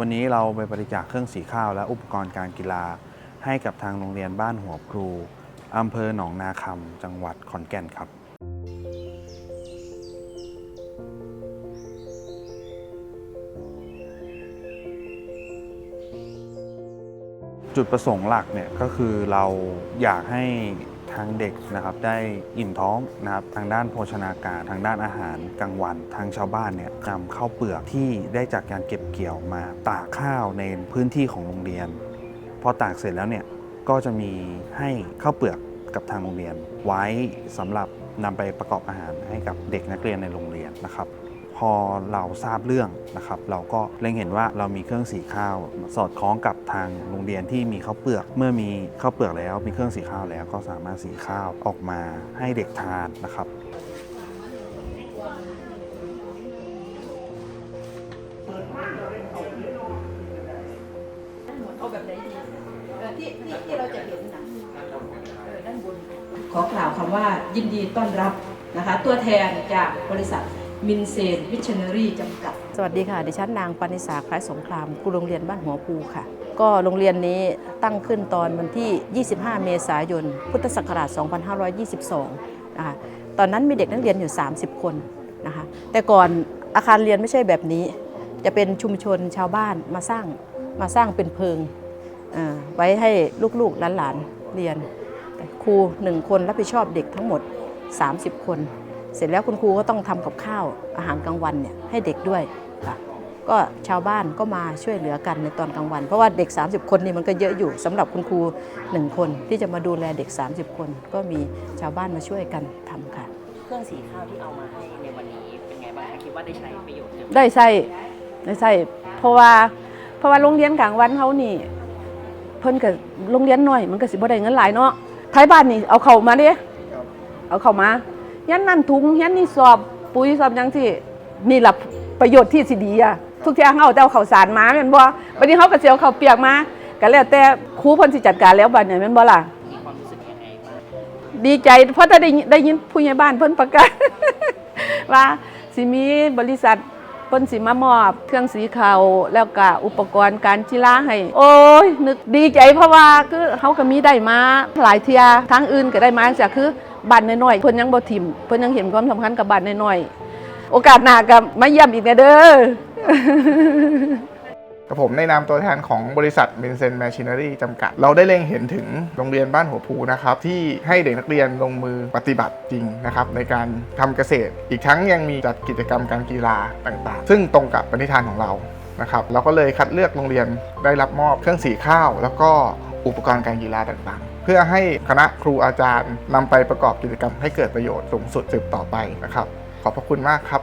วันนี้เราไปบริจาคเครื่องสีข้าวและอุปกรณ์การกีฬา ให้กับทางโรงเรียนบ้านหัวพลูอำเภอหนองนาคำจังหวัดขอนแก่นครับ จุดประสงค์หลักเนี่ยก็คือเราอยากให้ ทางเด็กนะครับได้อิ่มท้องนะครับทางด้านโภชนาการ ทางด้านอาหารกลางวัน ทางชาวบ้านเนี่ยนำข้าวเปลือกที่ได้จากการเก็บเกี่ยวมาตากข้าวในพื้นที่ของโรงเรียน พอตากเสร็จแล้วเนี่ยก็จะมีให้ข้าวเปลือกกับทางโรงเรียน ไว้สำหรับนำไปประกอบอาหารให้กับเด็กนักเรียนในโรงเรียนนะครับ พอเราทราบเรื่องนะครับ เราก็เล็งเห็นว่าเรามีเครื่องสีข้าว สอดคล้องกับทางโรงเรียนที่มีข้าวเปลือก เมื่อมีข้าวเปลือกแล้ว มีเครื่องสีข้าวแล้วก็สามารถสีข้าวออกมาให้เด็กทานนะครับเอาแบบไหนดีที่ที่ที่เราจะเห็นนะด้านบนขอกล่าวคำว่ายินดีต้อนรับนะคะ ตัวแทนจากบริษัท มินเซนวิชเนอรี่จำกัด สวัสดีค่ะ ดิฉันนางปณิสาคล้ายสงครามครูโรงเรียนบ้านหัวภูค่ะ ก็โรงเรียนนี้ตั้งขึ้นตอนวันที่ 25 เมษายน พุทธศักราช 2522นะคะตอนนั้นมีเด็กนักเรียนอยู่ 30 คนนะคะแต่ก่อนอาคารเรียนไม่ใช่แบบนี้ จะเป็นชุมชนชาวบ้านมาสร้างมาสร้างเป็นเพิงไว้ให้ลูกๆหลานๆเรียนครูหนึ่งคนรับผิดชอบเด็กทั้งหมด 30 คน เสร็จแล้วคุณครูก็ต้องทำกับข้าวอาหารกลางวันเนี่ยให้เด็กด้วยค่ะก็ชาวบ้านก็มาช่วยเหลือกันในตอนกลางวัน เพราะว่าเด็ก 30 คนนี่มันก็เยอะอยู่สำหรับคุณครูหนึ่งคนที่จะมาดูแลเด็ก 30 คน ก็มีชาวบ้านมาช่วยกันทำค่ะ เครื่องสีข้าวที่เอามาให้ในวันนี้เป็นไงบ้างคะคิดว่าได้ใช้ประโยชน์เยอะไหมได้ใส่ได้ใส่เพราะว่าเพราะว่าโรงเรียนกลางวันเขานี่ เพิ่นกับโรงเรียนน้อย มันก็สิบ่ได้เงินหลายเนาะไทยบ้านนี่เอาเข้ามาเด้เอาเข้ามา ยันนั่นถุงยันนี่สอบปุ๋ยสอบยังที่นี่ล่ะประโยชน์ที่สิดีอะทุกที่เขาเอาแต่เขาสารมาแม่นบ่บัดนี้เขาก็สิเอาข้าเปียกมาก็แล้วแต่ครูเพิ่นสิจัดการแล้วบัดนี้แม่นบ่ล่ะดีใจเพราะถ้าได้ได้ยินผู้ใหญ่บ้านเพิ่นประกาศว่าสิมีบริษัทเพิ่นสิมามอบเครื่องสีขาวแล้วก็อุปกรณ์การกีฬาให้ โอ้ยนึกดีใจเพราะว่าคือเขาก็มีได้มาหลายเที่ยทางอื่นก็ได้มาจากคือ บ้านน้อยๆเพิ่นยังบ่ทิมเพิ่นยังเห็นความสำคัญกับบ้านน้อยๆโอกาสหน้าก็มาเยี่ยมอีกแน่เด้อกับผมในนามตัวแทนของบริษัท m i n c e n Machinery จำกัด เราได้เล็งเห็นถึงโรงเรียนบ้านหัวภูนะครับ ที่ให้เด็กนักเรียนลงมือปฏิบัติจริงนะครับ ในการทำเกษตร อีกทั้งยังมีจัดกิจกรรมการกีฬาต่างๆ ซึ่งตรงกับปณิธานของเรานะครับเราก็เลยคัดเลือกโรงเรียนได้รับมอบเครื่องสีข้าว แล้วก็อุปกรณ์การกีฬาต่างๆ เพื่อให้คณะครูอาจารย์นำไปประกอบกิจกรรมให้เกิดประโยชน์สูงสุดสืบต่อไปนะครับ ขอบพระคุณมากครับ